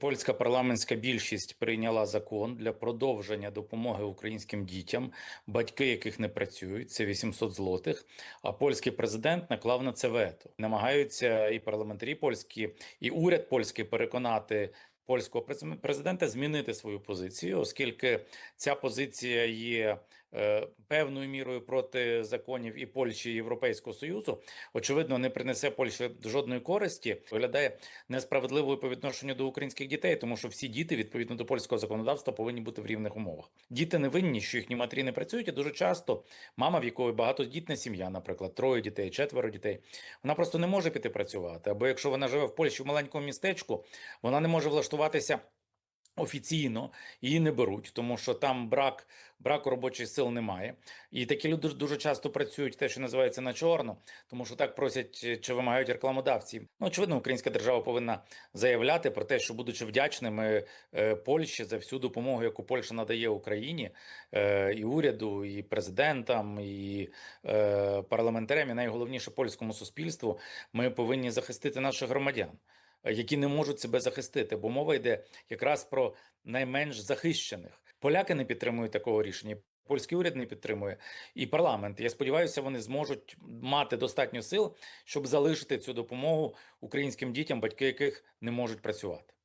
Польська парламентська більшість прийняла закон для продовження допомоги українським дітям, батьки яких не працюють, це 800 злотих. А польський президент наклав на це вето. Намагаються і парламентарі польські, і уряд польський переконати польського през- президента змінити свою позицію, оскільки ця позиція є е, певною мірою проти законів і Польщі і Європейського союзу. Очевидно, не принесе Польщі жодної користі. Виглядає несправедливою по відношенню до українських дітей, тому що всі діти відповідно до польського законодавства повинні бути в рівних умовах. Діти не винні, що їхні матері не працюють. І дуже часто мама, в якої багатодітна сім'я, наприклад, троє дітей, четверо дітей, вона просто не може піти працювати. Або якщо вона живе в Польщі в маленькому містечку, вона не може влаштуватися. Офіційно її не беруть, тому що там брак браку робочих сил немає, і такі люди дуже часто працюють те, що називається на чорно, тому що так просять е, чи вимагають рекламодавці. Ну очевидно, українська держава повинна заявляти про те, що будучи вдячними е, Польщі за всю допомогу, яку Польща надає Україні, е, і уряду, і президентам, і е, парламентарям, і найголовніше польському суспільству, ми повинні захистити наших громадян. Які не можуть себе захистити, бо мова йде якраз про найменш захищених. Поляки не підтримують такого рішення. Польський уряд не підтримує і парламент. Я сподіваюся, вони зможуть мати достатньо сил, щоб залишити цю допомогу українським дітям, батьки яких не можуть працювати.